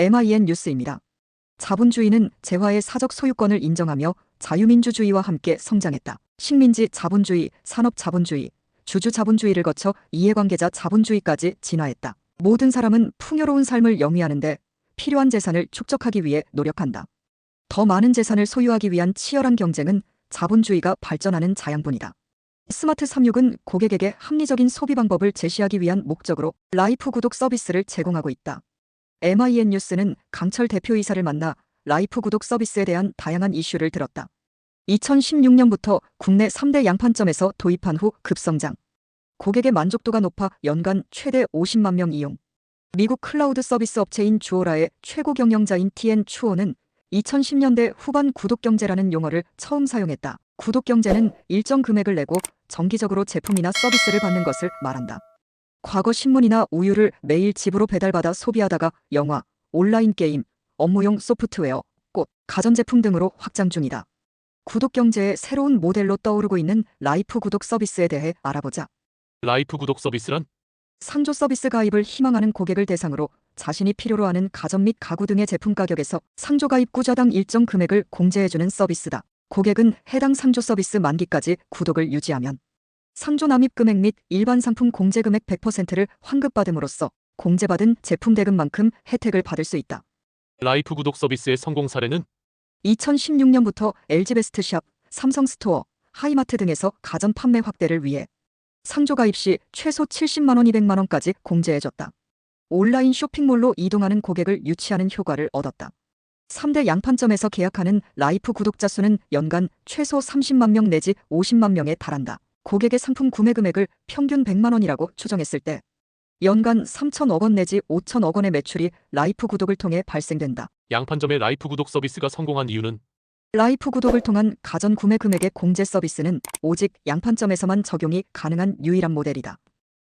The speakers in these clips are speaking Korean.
MIN 뉴스입니다. 자본주의는 재화의 사적 소유권을 인정하며 자유민주주의와 함께 성장했다. 식민지 자본주의, 산업 자본주의, 주주 자본주의를 거쳐 이해관계자 자본주의까지 진화했다. 모든 사람은 풍요로운 삶을 영위하는데 필요한 재산을 축적하기 위해 노력한다. 더 많은 재산을 소유하기 위한 치열한 경쟁은 자본주의가 발전하는 자양분이다. 스마트 36은 고객에게 합리적인 소비 방법을 제시하기 위한 목적으로 라이프 구독 서비스를 제공하고 있다. MIN 뉴스는 강철 대표이사를 만나 라이프 구독 서비스에 대한 다양한 이슈를 들었다. 2016년부터 국내 3대 양판점에서 도입한 후 급성장. 고객의 만족도가 높아 연간 최대 50만 명 이용. 미국 클라우드 서비스 업체인 주오라의 최고 경영자인 TN 추오는 2010년대 후반 구독 경제라는 용어를 처음 사용했다. 구독 경제는 일정 금액을 내고 정기적으로 제품이나 서비스를 받는 것을 말한다. 과거 신문이나 우유를 매일 집으로 배달받아 소비하다가 영화, 온라인 게임, 업무용 소프트웨어, 꽃, 가전제품 등으로 확장 중이다. 구독 경제의 새로운 모델로 떠오르고 있는 라이프 구독 서비스에 대해 알아보자. 라이프 구독 서비스란 상조 서비스 가입을 희망하는 고객을 대상으로 자신이 필요로 하는 가전 및 가구 등의 제품 가격에서 상조 가입 구자당 일정 금액을 공제해주는 서비스다. 고객은 해당 상조 서비스 만기까지 구독을 유지하면 상조 납입 금액 및 일반 상품 공제 금액 100%를 환급받음으로써 공제받은 제품 대금만큼 혜택을 받을 수 있다. 라이프 구독 서비스의 성공 사례는 2016년부터 LG베스트샵, 삼성스토어, 하이마트 등에서 가전 판매 확대를 위해 상조 가입 시 최소 70만 원, 200만 원까지 공제해줬다. 온라인 쇼핑몰로 이동하는 고객을 유치하는 효과를 얻었다. 3대 양판점에서 계약하는 라이프 구독자 수는 연간 최소 30만 명 내지 50만 명에 달한다. 고객의 상품 구매 금액을 평균 100만 원이라고 추정했을 때 연간 3천억 원 내지 5천억 원의 매출이 라이프 구독을 통해 발생된다. 양판점의 라이프 구독 서비스가 성공한 이유는 라이프 구독을 통한 가전 구매 금액의 공제 서비스는 오직 양판점에서만 적용이 가능한 유일한 모델이다.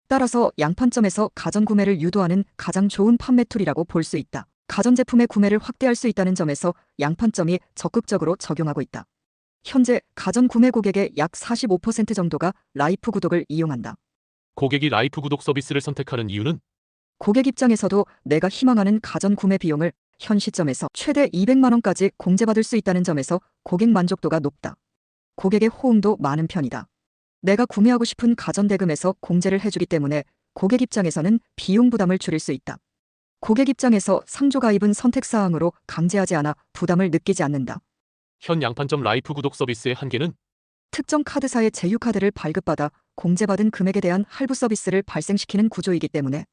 따라서 양판점에서 가전 구매를 유도하는 가장 좋은 판매 툴이라고 볼 수 있다. 가전제품의 구매를 확대할 수 있다는 점에서 양판점이 적극적으로 적용하고 있다. 현재 가전 구매 고객의 약 45% 정도가 라이프 구독을 이용한다. 고객이 라이프 구독 서비스를 선택하는 이유는 고객 입장에서도 내가 희망하는 가전 구매 비용을 현 시점에서 최대 200만 원까지 공제받을 수 있다는 점에서 고객 만족도가 높다. 고객의 호응도 많은 편이다. 내가 구매하고 싶은 가전 대금에서 공제를 해주기 때문에 고객 입장에서는 비용 부담을 줄일 수 있다. 고객 입장에서 상조 가입은 선택 사항으로 강제하지 않아 부담을 느끼지 않는다. 현 양판점 라이프 구독 서비스의 한계는 특정 카드사의 제휴카드를 발급받아 공제받은 금액에 대한 할부 서비스를 발생시키는 구조이기 때문에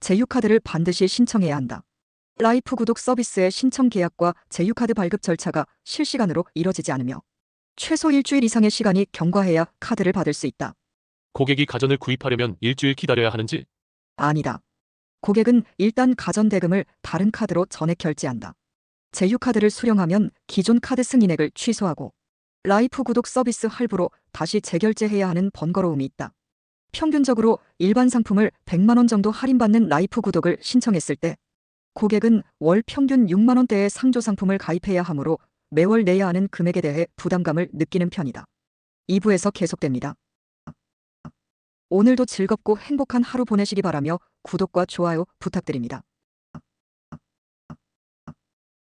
제휴카드를 반드시 신청해야 한다. 라이프 구독 서비스의 신청 계약과 제휴카드 발급 절차가 실시간으로 이뤄지지 않으며 최소 일주일 이상의 시간이 경과해야 카드를 받을 수 있다. 고객이 가전을 구입하려면 일주일 기다려야 하는지 아니다. 고객은 일단 가전 대금을 다른 카드로 전액 결제한다. 제휴카드를 수령하면 기존 카드 승인액을 취소하고 라이프 구독 서비스 할부로 다시 재결제해야 하는 번거로움이 있다. 평균적으로 일반 상품을 100만 원 정도 할인받는 라이프 구독을 신청했을 때 고객은 월 평균 6만 원대의 상조 상품을 가입해야 하므로 매월 내야 하는 금액에 대해 부담감을 느끼는 편이다. 2부에서 계속됩니다. 오늘도 즐겁고 행복한 하루 보내시기 바라며 구독과 좋아요 부탁드립니다.